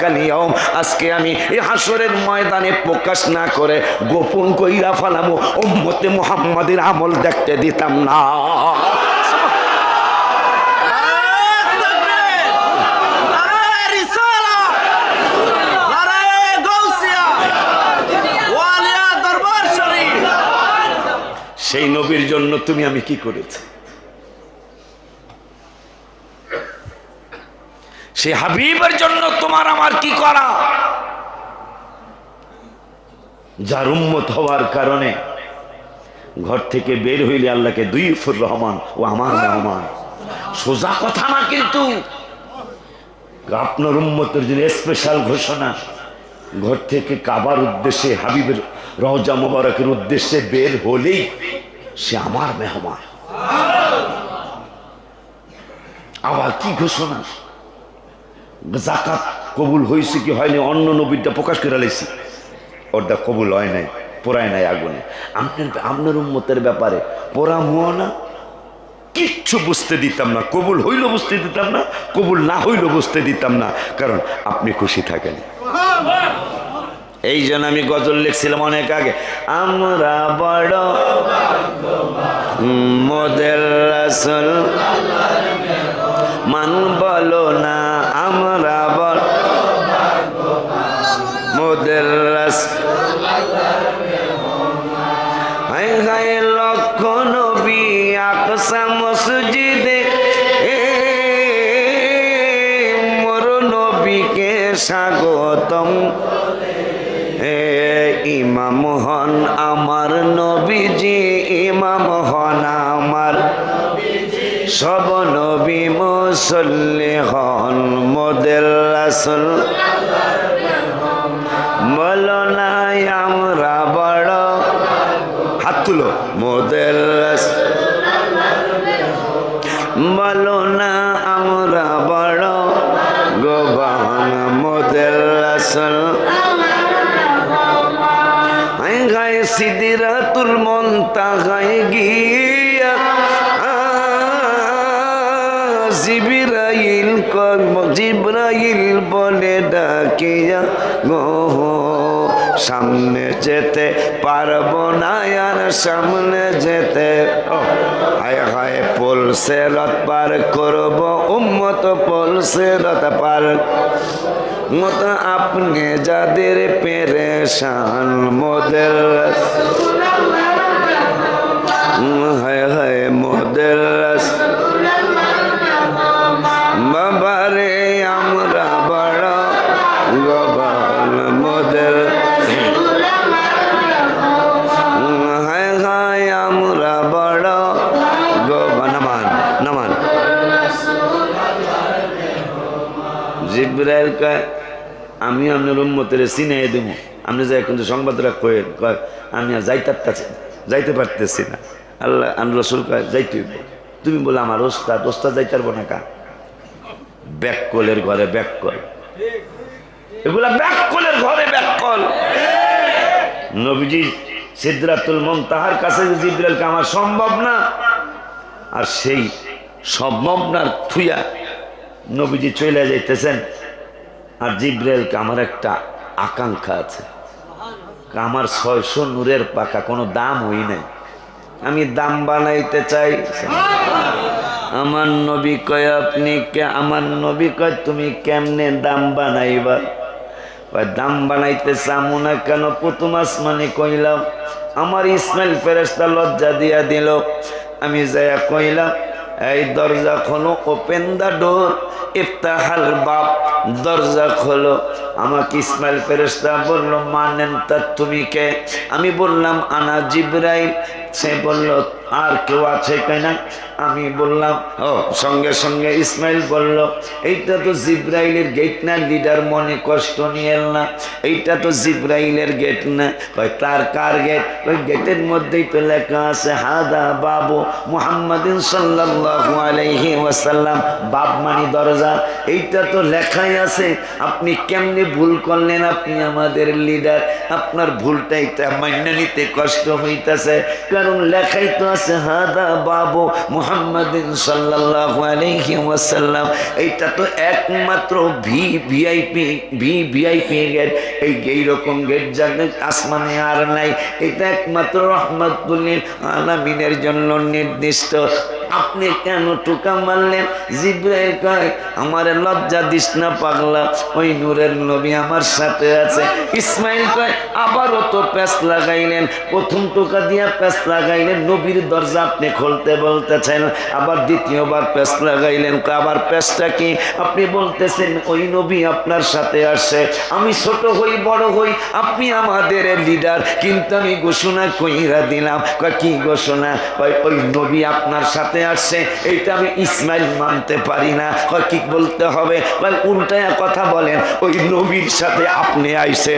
জালিকালিয়ম আজকে আমি এই হাসরের ময়দানে প্রকাশ না করে গোপন কইরা ফালামো। উম্মতে মুহাম্মাদের আমল দেখতে দিতাম না। সেই নবীর জন্য তুমি আমি কি করেছি? সেই হাবিবের জন্য তোমার আমার কি করা? যার উম্মত হওয়ার কারণে ঘর থেকে বের হইলে আল্লাহকে দুই ফুর রহমান ও আমার রহমান সোজা কথা না কিন্তু। আপনার উম্মতের জন্য স্পেশাল ঘোষণা, ঘর থেকে কাবার উদ্দেশ্যে, হাবিবের রহজা মোবারকের উদ্দেশ্যে বের হলেই সে আমার মেহমান। আবার কি ঘোষণা? জাকাত কবুল হয়েছে কি হয়নি? অন্য নবীটা প্রকাশ করে লাইছি। ওটা কবুল হয় নাই, পোড়ায় নাই আগুনে। আপনার আপনার উন্মতের ব্যাপারে পোড়া মুও না? কিচ্ছু বুঝতে দিতাম না। কবুল হইল বুঝতে দিতাম না, কবুল না হইল বুঝতে দিতাম না। কারণ আপনি খুশি থাকেন। এই জন্য আমি গজল লিখছিলাম অনেক আগে। আমরা বড় মোদের মান বলো না। আকসা মসজিদে মোর নবীকে স্বাগতম। ইমাম হন আমার নবীজি, ইমাম হন আমার সব নবী মুসল্লি হন মোদের বলো বলো না আমরা বড় গোবান মোদের রাসুল আই গায়ে সিদিরাতুল মন্তাগায় গিয়া আ, জিবরাইল কর্ম জিব্রাইল বলে ডাকিয়া গো সামনে যেতে পারব না আর সামনে যেতে। হায় হায়, পোলসে রথ পার করব, উম্মত পলসে রথ পার। মত আপনি যাদের পেরেশান, মোদের হায় আমি আপনার উম্মতের চিনাই দেবো। আপনি যাই কিন্তু সংবাদ কয় আমি আর যাইতে যাইতে পারতেছি না। আল্লাহ আমি রসুল কয়, যাইতে। তুমি বলে, আমার ওস্তাদ ওস্তাদ যাইতে পারব না কা ব্যাককলের ঘরে ব্যাককল। এগুলা ব্যাককলের ঘরে ব্যাককল। নবীজি সিদ্ধাতুল মন তাহার কাছে জিব্রাইলকে, আমার সম্ভব না। আর সেই সম্ভব না থুইয়া নবীজি চলে যাইতেছেন। আর জিব্রাইলকে আমার একটা আকাঙ্ক্ষা আছে। আমার ছয়শো নূরের পাকা কোনো দাম হই নাই। আমি দাম বানাইতে চাই। আমার নবী কয়, আপনি কে আমার নবী কয়, তুমি কেমনে দাম বানাইবা? দাম বানাইতে চামু না কেন? প্রথম আসমানে কইলাম, আমার ইসমাইল ফেরেস্তা লজ্জা দিয়া দিল। আমি যাইয়া কইলাম এই দরজা খোলো ওপেন দা ডোর ইফতাহাল বাপ দরজা খোলো। আমাকে ইসমাইল ফেরেস্তা বলল, মানেন তা তুমি কে? আমি বললাম, আনা জিব্রাইল। সে বলল, আর কেউ আছে কেনা আমি বললাম, ও, সঙ্গে সঙ্গে ইসমাইল বলল, এইটা তো জিব্রাইলের গেট না লিডার মনে কষ্ট নিয়ে না। এইটা তো জিব্রাইলের গেট না। কয়, তার কার গেট ওই গেটের মধ্যেই তো লেখা আছে, হাদা বাবু মুহাম্মাদিন সাল্লাল্লাহু আলাইহি ওয়াসাল্লাম। বাপ মানি দরজা। এইটা তো লেখাই আছে, আপনি কেমনে ভুল করলেন আপনি আমাদের লিডার আপনার ভুলটা এটা মান্য নিতে কষ্ট হইতাছে। কারণ লেখাই তো আছে, হাদা বাবু মুহাম্মাদিন সাল্লাল্লাহু আলাইহি ওয়াসাল্লাম। এইটা তো একমাত্র V VIP V VIP gate. এই এইরকম গেট জানে আসমানে আর নাই। এটা একমাত্র রহমতুল্লিন আলামিনের জন্য নির্দিষ্ট। আপনি কেন টুকা মারলেন? জিব্রাইল কয়, আমার লজ্জা দিস না পাগলা, ওই নূরের নবী আমার সাথে আছে। ইসমাইল কয়, আবারও তো প্যাস লাগাইলেন। প্রথম টোকা দিয়া প্যাস লাগাইলেন, নবীর দরজা আপনি খুলতে বলতেছেন, আবার দ্বিতীয়বার প্যাস লাগাইলেন। আবার প্যাসটা কি? আপনি বলতেছেন, ওই নবী আপনার সাথে আসছে আমি ছোট হই, বড় হই, আপনি আমাদের লিডার। কিন্তু আমি ঘোষণা কইরা দিলাম কি ঘোষণা? ওই নবী আপনার সাথে আসছে, এইটা আমি ইসমাইল মানতে পারি না। কি বলতে হবে? উল্টায় কথা বলেন, ওই নবীর সাথে আপনি আইছে